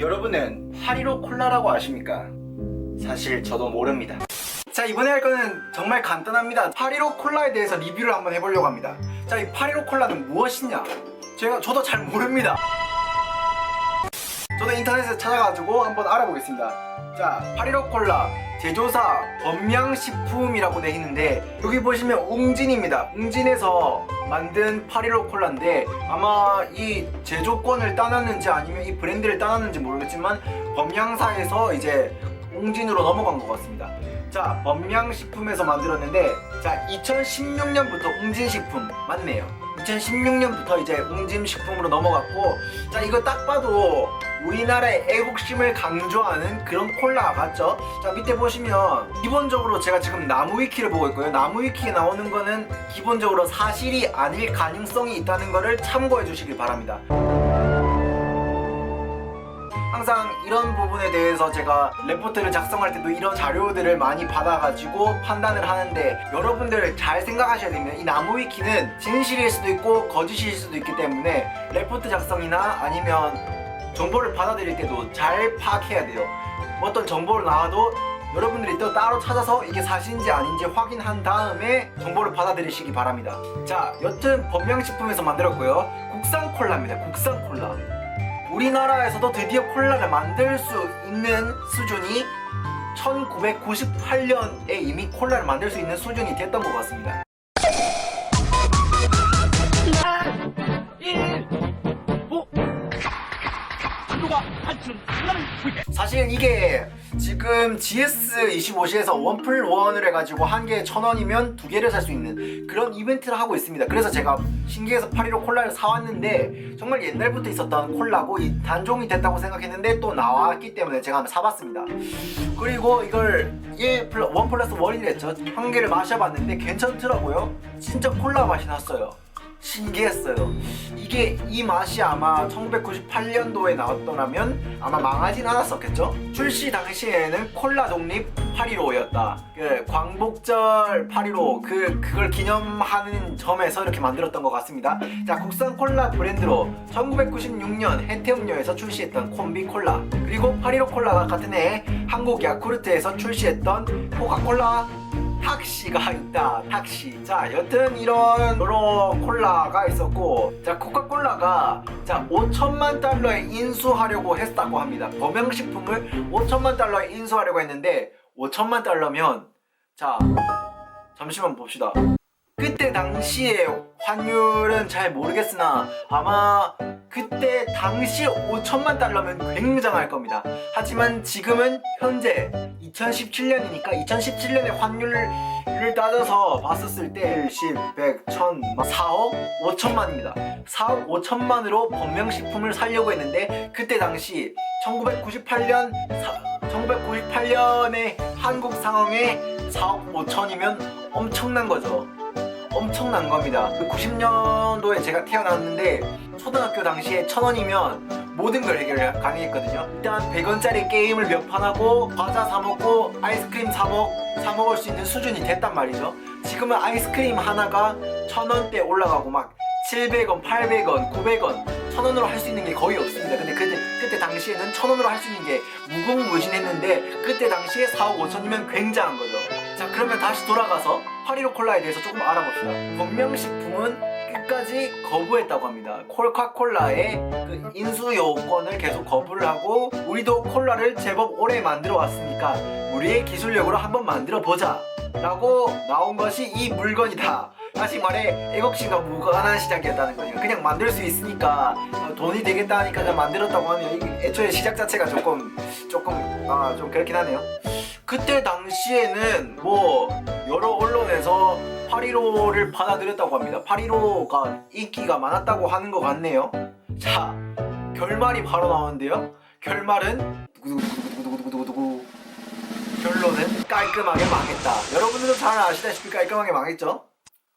여러분은 파리로 콜라라고 아십니까? 사실 저도 모릅니다. 자 이번에 할 거는 정말 간단합니다. 파리로 콜라에 대해서 리뷰를 한번 해보려고 합니다. 자 이 파리로 콜라는 무엇이냐? 제가 저도 잘 모릅니다. 저도 인터넷에 찾아가지고 한번 알아보겠습니다. 자 파리로 콜라 제조사 범양식품이라고 돼 있는데 여기 보시면 웅진입니다. 웅진에서 만든 파리로 콜라인데 아마 이 제조권을 따놨는지 아니면 이 브랜드를 따놨는지 모르겠지만 범양사에서 이제 웅진으로 넘어간 것 같습니다. 자, 범양식품에서 만들었는데 자, 2016년부터 웅진식품 맞네요. 2016년부터 이제 웅진식품으로 넘어갔고 자, 이거 딱 봐도 우리나라의 애국심을 강조하는 그런 콜라 맞죠? 자, 밑에 보시면 기본적으로 제가 지금 나무 위키를 보고 있고요. 나무 위키에 나오는 거는 기본적으로 사실이 아닐 가능성이 있다는 거를 참고해 주시길 바랍니다. 항상 이런 부분에 대해서 제가 레포트를 작성할 때도 이런 자료들을 많이 받아가지고 판단을 하는데 여러분들 잘 생각하셔야 됩니다. 이 나무 위키는 진실일 수도 있고 거짓일 수도 있기 때문에 레포트 작성이나 아니면 정보를 받아들일 때도 잘 파악해야 돼요. 어떤 정보를 나와도 여러분들이 또 따로 찾아서 이게 사실인지 아닌지 확인한 다음에 정보를 받아들이시기 바랍니다. 자, 여튼 범양식품에서 만들었고요. 국산 콜라입니다. 국산 콜라. 우리나라에서도 드디어 콜라를 만들 수 있는 수준이 1998년에 이미 콜라를 만들 수 있는 수준이 됐던 것 같습니다. 사실 이게 지금 GS25시에서 원플 원을 해가지고 한 개에 천 원이면 두 개를 살 수 있는 그런 이벤트를 하고 있습니다. 그래서 제가 신기해서 파리로 콜라를 사왔는데 정말 옛날부터 있었던 콜라고 이 단종이 됐다고 생각했는데 또 나왔기 때문에 제가 한번 사봤습니다. 그리고 이걸 1 플러, 1 플러스 1이랬죠. 한 개를 마셔봤는데 괜찮더라고요. 진짜 콜라 맛이 났어요. 신기했어요. 이게 이 맛이 아마 1998년도에 나왔더라면 아마 망하진 않았었겠죠? 출시 당시에는 콜라 독립 815였다. 그 광복절 815 그 그걸 기념하는 점에서 이렇게 만들었던 것 같습니다. 자 국산 콜라 브랜드로 1996년 해태음료에서 출시했던 콤비 콜라 그리고 815 콜라가 같은 해 한국 야쿠르트에서 출시했던 코카콜라 탁시가 있다 탁시. 자 여튼 이런 여러 콜라가 있었고 자 코카콜라가 자 5천만 달러에 인수하려고 했다고 합니다. 범양식품을 5천만 달러에 인수하려고 했는데 5천만 달러면 자 잠시만 봅시다 그때 당시의 환율은 잘 모르겠으나 아마 그때 당시 5천만 달러면 굉장할 겁니다. 하지만 지금은 현재 2017년이니까 2017년의 환율을 따져서 봤었을 때 10, 100, 1000, 4억 5천만입니다. 4억 5천만으로 범명식품을 살려고 했는데 그때 당시 1998년 1998년의 한국 상황에 4억 5천이면 엄청난 거죠. 엄청난 겁니다. 90년도에 제가 태어났는데 초등학교 당시에 천 원이면 모든 걸 해결 가능했거든요. 일단 100원짜리 게임을 몇 판 하고 과자 사 먹고 아이스크림 사 먹, 사 먹을 수 있는 수준이 됐단 말이죠. 지금은 아이스크림 하나가 천 원대 올라가고 막 700원, 800원, 900원, 천 원으로 할 수 있는 게 거의 없습니다. 근데 그때 그때 당시에는 천 원으로 할 수 있는 게 무궁무진했는데 그때 당시에 4억 5천이면 굉장한 거죠. 자 그러면 다시 돌아가서 파리로 콜라에 대해서 조금 알아봅시다. 범명식품은 끝까지 거부했다고 합니다. 콜카콜라의 그 인수 요건을 계속 거부를 하고 우리도 콜라를 제법 오래 만들어 왔으니까 우리의 기술력으로 한번 만들어 보자. 라고 나온 것이 이 물건이다. 다시 말해 애국심과 무관한 시작이었다는 거예요. 그냥 만들 수 있으니까 어, 돈이 되겠다 하니까 그냥 만들었다고 하면 애초에 시작 자체가 조금 조금 아 좀 그렇긴 하네요. 그때 당시에는 뭐 여러 언론에서 815를 받아들였다고 합니다. 815가 인기가 많았다고 하는 것 같네요. 자, 결말이 바로 나오는데요. 결말은 결론은 깔끔하게 망했다. 여러분들도 잘 아시다시피 깔끔하게 망했죠?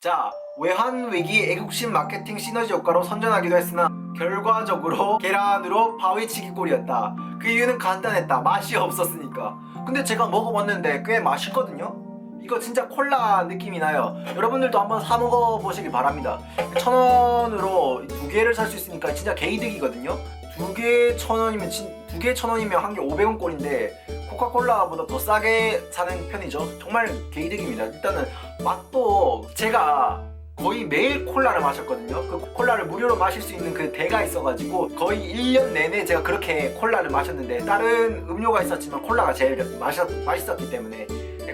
자, 외환 위기 애국심 마케팅 시너지 효과로 선전하기도 했으나 결과적으로 계란으로 바위치기 꼴이었다. 그 이유는 간단했다. 맛이 없었으니까. 근데 제가 먹어봤는데 꽤 맛있거든요. 이거 진짜 콜라 느낌이 나요. 여러분들도 한번 사 먹어보시길 바랍니다. 천 원으로 두 개를 살 수 있으니까 진짜 개이득이거든요. 두 개 천 원이면 두 개 천 원이면 한 개 500원 꼴인데 코카콜라보다 더 싸게 사는 편이죠. 정말 개이득입니다. 일단은 맛도 제가 거의 매일 콜라를 마셨거든요. 그 콜라를 무료로 마실 수 있는 그 대가 있어가지고 거의 1년 내내 제가 그렇게 콜라를 마셨는데 다른 음료가 있었지만 콜라가 제일 마셨, 맛있었기 때문에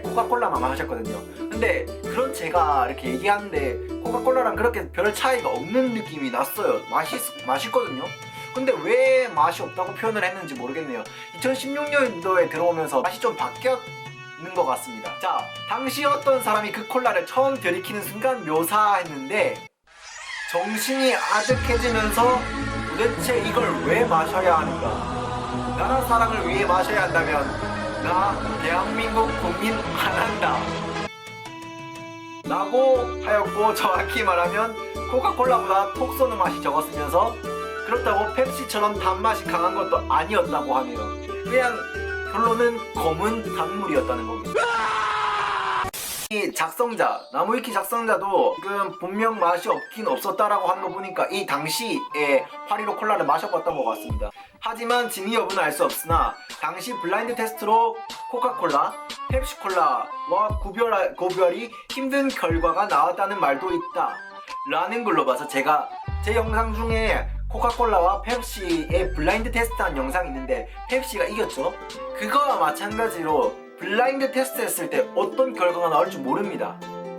코카콜라만 마셨거든요. 근데 그런 제가 이렇게 얘기하는데 코카콜라랑 그렇게 별 차이가 없는 느낌이 났어요. 맛있, 맛있거든요. 근데 왜 맛이 없다고 표현을 했는지 모르겠네요. 2016년도에 들어오면서 맛이 좀 바뀌었 는 것 같습니다. 자, 당시 어떤 사람이 그 콜라를 처음 들이키는 순간 묘사했는데 정신이 아득해지면서 도대체 이걸 왜 마셔야 하는가? 나라 사랑을 위해 마셔야 한다면 나 대한민국 국민 안 한다. 라고 하였고 정확히 말하면 코카콜라보다 톡 쏘는 맛이 적었으면서 그렇다고 펩시처럼 단맛이 강한 것도 아니었다고 하네요. 그냥 결론은 검은 단물이었다는 겁니다. 이 작성자 나무위키 작성자도 지금 분명 맛이 없긴 없었다라고 하는 거 보니까 이 당시에 815 콜라를 마셔봤던 것 같습니다. 하지만 진위 여부는 알 수 없으나 당시 블라인드 테스트로 코카콜라, 펩시콜라와 구별, 구별이 힘든 결과가 나왔다는 말도 있다. 라는 걸로 봐서 제가 제 영상 중에 코카콜라와 펩시의 블라인드 테스트한 영상이 있는데 펩시가 이겼죠. 그거와 마찬가지로 블라인드 테스트 했을 때 어떤 결과가 나올지 모릅니다.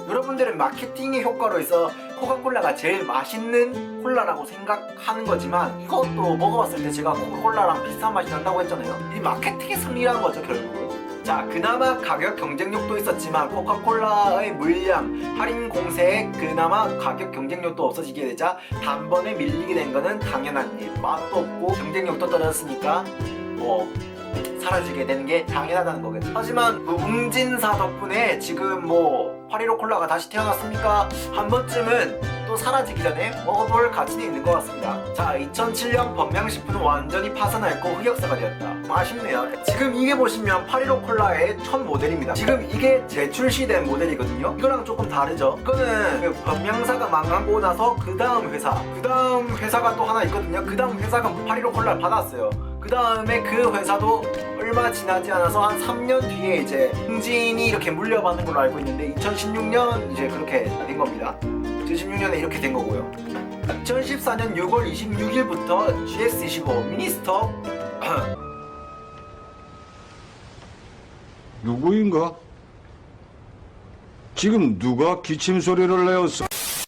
여러분들은 마케팅의 효과로 해서 코카콜라가 제일 맛있는 콜라라고 생각하는 거지만 이것도 먹어봤을 때 제가 코카콜라랑 비슷한 맛이 난다고 했잖아요. 이 마케팅의 승리라는 거죠 결국은. 자 그나마 가격 경쟁력도 있었지만 코카콜라의 물량 할인 공세에 그나마 가격 경쟁력도 없어지게 되자 단번에 밀리게 된 거는 당연한 일. 맛도 없고 경쟁력도 떨어졌으니까 뭐 사라지게 되는 게 당연하다는 거겠죠. 하지만 그 웅진사 덕분에 지금 뭐 파리로 콜라가 다시 태어났습니까? 한 번쯤은 또 사라지기 전에 먹어볼 가치는 있는 것 같습니다. 자 2007년 범양식품은 완전히 파산했고 흑역사가 되었다. 아쉽네요. 지금 이게 보시면 파리로 콜라의 첫 모델입니다. 지금 이게 재출시된 모델이거든요. 이거랑 조금 다르죠? 이거는 그 범양사가 망하고 나서 그 다음 회사 그 다음 회사가 또 하나 있거든요. 그 다음 회사가 파리로 콜라를 받았어요. 그 다음에 그 회사도 얼마 지나지 않아서 한 3년 뒤에 이제 흥진이 이렇게 물려받는 걸로 알고 있는데 2016년 이제 그렇게 된 겁니다. 2016년에 이렇게 된 거고요. 2014년 6월 26일부터 GS25 미니스톱 누구인가? 지금 누가 기침 소리를 내었어?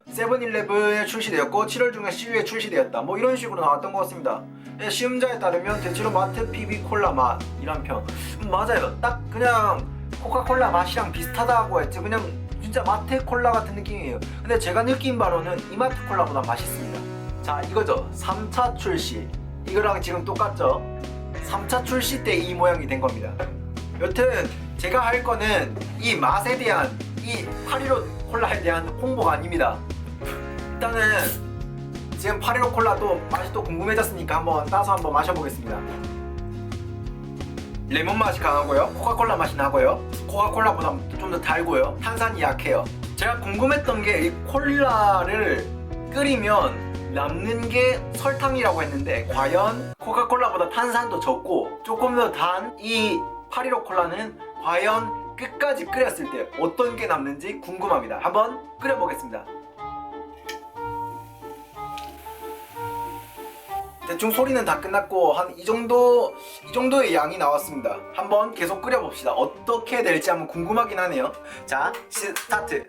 세븐일레븐에 출시되었고 7월 중에 CU에 출시되었다. 뭐 이런 식으로 나왔던 것 같습니다. 예, 시음자에 따르면 대체로 마트 PB 콜라 맛이란 편. 음, 맞아요. 딱 그냥 코카콜라 맛이랑 비슷하다고 했지. 그냥 진짜 마트 콜라 같은 느낌이에요. 근데 제가 느낀 바로는 이마트 콜라보다 맛있습니다. 자 이거죠. 3차 출시. 이거랑 지금 똑같죠? 3차 출시 때 이 모양이 된 겁니다. 여튼 제가 할 거는 이 맛에 대한 이 파리로 콜라에 대한 홍보가 아닙니다. 일단은 지금 파리로 콜라도 맛이 또 궁금해졌으니까 한번 따서 한번 마셔보겠습니다. 레몬 맛이 강하고요. 코카콜라 맛이 나고요. 코카콜라보다 좀 더 달고요. 탄산이 약해요. 제가 궁금했던 게 이 콜라를 끓이면 남는 게 설탕이라고 했는데 과연 코카콜라보다 탄산도 적고 조금 더 단 이 파리로 콜라는 과연 끝까지 끓였을 때 어떤 게 남는지 궁금합니다. 한번 끓여보겠습니다. 대충 소리는 다 끝났고 한 이 정도 이 정도의 양이 나왔습니다. 한번 계속 끓여 봅시다. 어떻게 될지 한번 궁금하긴 하네요. 자 스타트.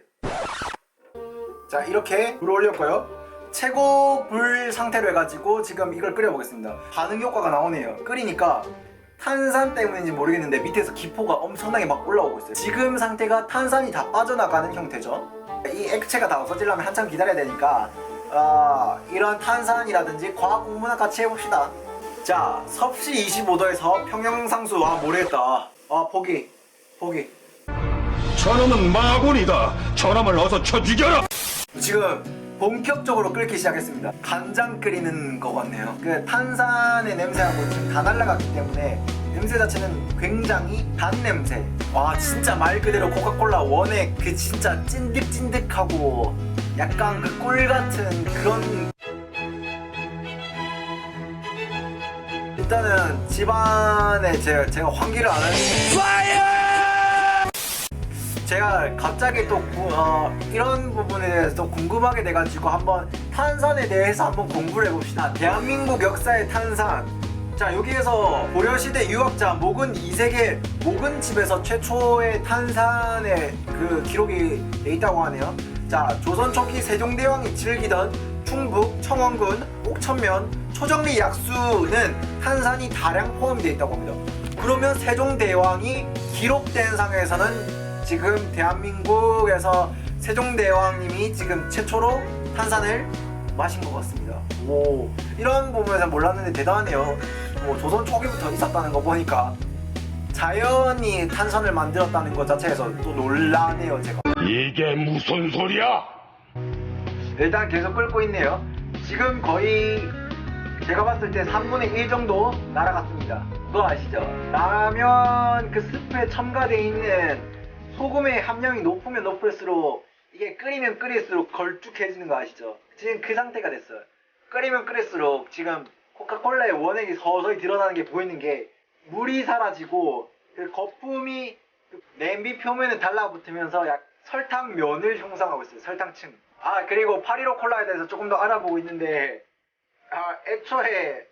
자 이렇게 불을 올렸고요. 최고 불 상태로 해가지고 지금 이걸 끓여보겠습니다. 반응 효과가 나오네요. 끓이니까 탄산 때문인지 모르겠는데 밑에서 기포가 엄청나게 막 올라오고 있어요. 지금 상태가 탄산이 다 빠져나가는 형태죠. 이 액체가 다 없어지려면 한참 기다려야 되니까 어, 이런 탄산이라든지 과학 공부나 같이 해봅시다. 자, 섭씨 25도에서 평형상수 와 모르겠다. 어, 포기, 포기. 저놈은 마군이다. 저놈을 어서 쳐 죽여라. 지금 본격적으로 끓기 시작했습니다. 간장 끓이는 거 같네요. 그 탄산의 냄새하고 지금 다 날라갔기 때문에 냄새 자체는 굉장히 단 냄새. 와 진짜 말 그대로 코카콜라 원의 그 진짜 찐득찐득하고 약간 그 꿀 같은 그런 일단은 집안에 제가, 제가 환기를 안 하는 제가 갑자기 또 구- 어, 이런 부분에 대해서 또 궁금하게 돼가지고 한번 탄산에 대해서 한번 공부를 해봅시다. 대한민국 역사의 탄산. 자 여기에서 고려시대 유학자 목은 이세계 목은 집에서 최초의 탄산의 그 기록이 돼 있다고 하네요. 자 조선 초기 세종대왕이 즐기던 충북 청원군 옥천면 초정리 약수는 탄산이 다량 포함이 되어 있다고 합니다. 그러면 세종대왕이 기록된 상에서는 지금 대한민국에서 세종대왕님이 지금 최초로 탄산을 마신 것 같습니다. 오 이런 부분에서 몰랐는데 대단하네요. 뭐 조선 초기부터 있었다는 거 보니까 자연이 탄산을 만들었다는 것 자체에서 또 놀라네요 제가. 이게 무슨 소리야? 일단 계속 끓고 있네요. 지금 거의 제가 봤을 때 3분의 1 정도 날아갔습니다. 그거 아시죠? 라면 그 스프에 첨가되어 있는 소금의 함량이 높으면 높을수록 이게 끓이면 끓일수록 걸쭉해지는 거 아시죠? 지금 그 상태가 됐어요. 끓이면 끓일수록 지금 코카콜라의 원액이 서서히 드러나는 게 보이는 게 물이 사라지고 그 거품이 그 냄비 표면에 달라붙으면서 약 설탕 면을 형성하고 있어요. 설탕층. 아 그리고 파리로 콜라에 대해서 조금 더 알아보고 있는데 아 애초에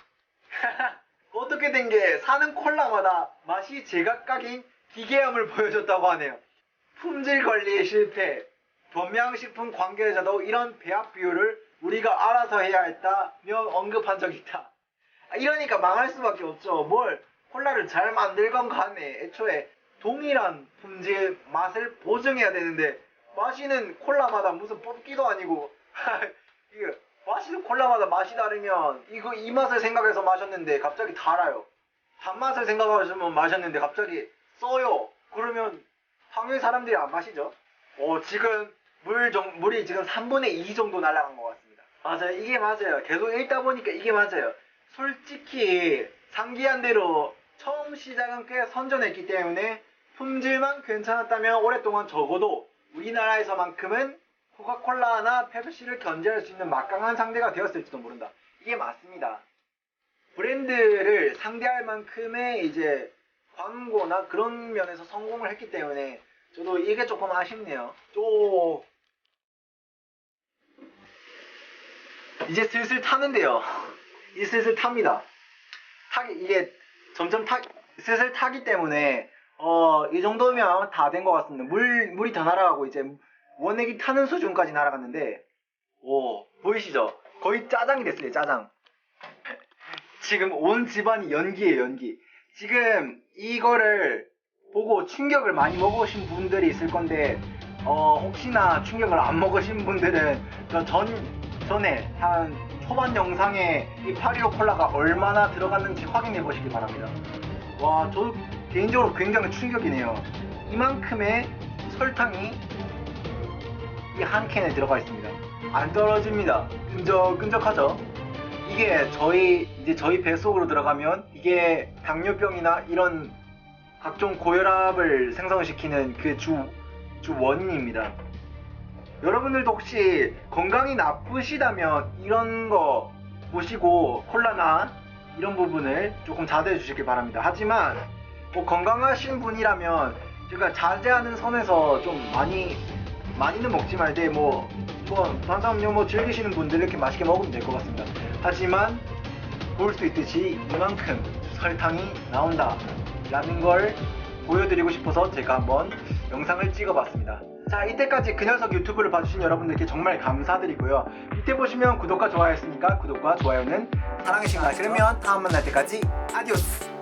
어떻게 된 게 사는 콜라마다 맛이 제각각인 기계함을 보여줬다고 하네요. 품질 관리에 실패. 범양식품 관계자도 이런 배합 비율을 우리가 알아서 해야 했다며 언급한 적이 있다. 아, 이러니까 망할 수밖에 없죠. 뭘 콜라를 잘 만들 건 간에 애초에 동일한 품질 맛을 보증해야 되는데 마시는 콜라마다 무슨 뽑기도 아니고 이게 마시는 콜라마다 맛이 다르면 이거 이 맛을 생각해서 마셨는데 갑자기 달아요. 단맛을 생각하시면 마셨는데 갑자기 써요. 그러면 당연히 사람들이 안 마시죠. 어 지금 물 정, 물이 지금 3분의 2 정도 날아간 것 같습니다. 맞아요. 이게 맞아요. 계속 읽다 보니까 이게 맞아요. 솔직히 상기한 대로 처음 시작은 꽤 선전했기 때문에 품질만 괜찮았다면 오랫동안 적어도 우리나라에서만큼은 코카콜라나 펩시를 견제할 수 있는 막강한 상대가 되었을지도 모른다. 이게 맞습니다. 브랜드를 상대할 만큼의 이제 광고나 그런 면에서 성공을 했기 때문에 저도 이게 조금 아쉽네요. 또 이제 슬슬 타는데요. 이제 슬슬 탑니다. 타기 이게 점점 타 슬슬 타기 때문에 어 이 정도면 다 된 것 같습니다. 물 물이 더 날아가고 이제 원액이 타는 수준까지 날아갔는데 오 보이시죠? 거의 짜장이 됐어요. 짜장. 지금 온 집안이 연기예요. 연기. 지금 이거를 보고 충격을 많이 먹으신 분들이 있을 건데 어 혹시나 충격을 안 먹으신 분들은 저 전 전에 한 초반 영상에 이 파리로 콜라가 얼마나 들어갔는지 확인해 보시기 바랍니다. 와, 저 개인적으로 굉장히 충격이네요. 이만큼의 설탕이 이 한 캔에 들어가 있습니다. 안 떨어집니다. 끈적끈적하죠? 이게 저희 이제 저희 뱃속으로 들어가면 이게 당뇨병이나 이런 각종 고혈압을 생성시키는 그 주 주 원인입니다. 여러분들도 혹시 건강이 나쁘시다면 이런 거 보시고 콜라나 이런 부분을 조금 자제해 주시길 바랍니다. 하지만 뭐 건강하신 분이라면 제가 자제하는 선에서 좀 많이 많이는 먹지 말되 뭐 뭐 탄산음료 뭐 즐기시는 분들 이렇게 맛있게 먹으면 될 것 같습니다. 하지만 볼 수 있듯이 이만큼 설탕이 나온다 라는 걸 보여드리고 싶어서 제가 한번 영상을 찍어봤습니다. 자 이때까지 그 녀석 유튜브를 봐주신 여러분들께 정말 감사드리고요. 밑에 보시면 구독과 좋아요 있으니까 구독과 좋아요는 사랑해주시기 바랍니다. 그러면 다음 만날 때까지 아디오스